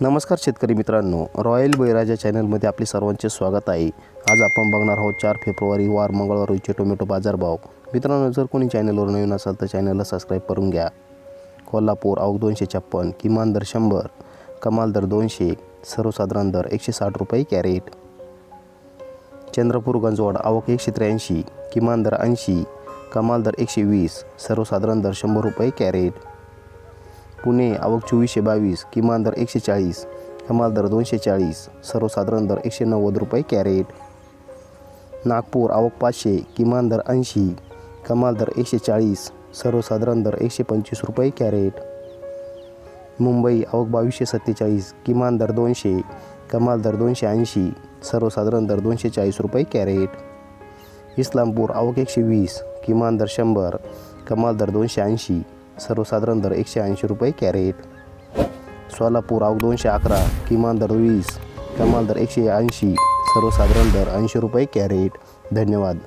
नमस्कार शेतकरी मित्रांनो रॉयल बळीराजा चॅनलमध्ये आपले सर्वांचे स्वागत आहे. आज आपण बघणार आहोत चार फेब्रुवारी वार मंगळवार रोजचे टोमॅटो बाजारभाव. मित्रांनो जर कोणी चॅनलवर नवीन असाल तर चॅनलला सबस्क्राईब करून घ्या. कोल्हापूर अवघ दोनशे छप्पन किमान दर शंभर कमाल दर दोनशे सर्वसाधारण दर एकशे साठ रुपये कॅरेट. चंद्रपूर गंजवड आवक एकशे त्र्याऐंशी किमान दर ऐंशी कमाल दर एकशे वीस सर्वसाधारण दर शंभर रुपये कॅरेट. पुणे आवक चोवीसशे बावीस किमान दर एकशे चाळीस कमाल दर दोनशे चाळीस सर्वसाधारण दर एकशे नव्वद रुपये कॅरेट. नागपूर आवक पाचशे किमान दर ऐंशी कमाल दर एकशे चाळीस सर्वसाधारण दर एकशे पंचवीस रुपये कॅरेट. मुंबई आवक बावीसशे सत्तेचाळीस किमान दर दोनशे कमाल दर दोनशे ऐंशी सर्वसाधारण दर दोनशे चाळीस रुपये कॅरेट. इस्लामपूर आवक एकशे वीस किमान दर शंभर कमाल दर दोनशे ऐंशी सर्वसाधारण दर एकशे ऐंशी रुपये कॅरेट. सोलापूर आव दोनशे अकरा किमान दर वीस कमाल दर एकशे ऐंशी सर्वसाधारण दर ऐंशी रुपये कॅरेट. धन्यवाद.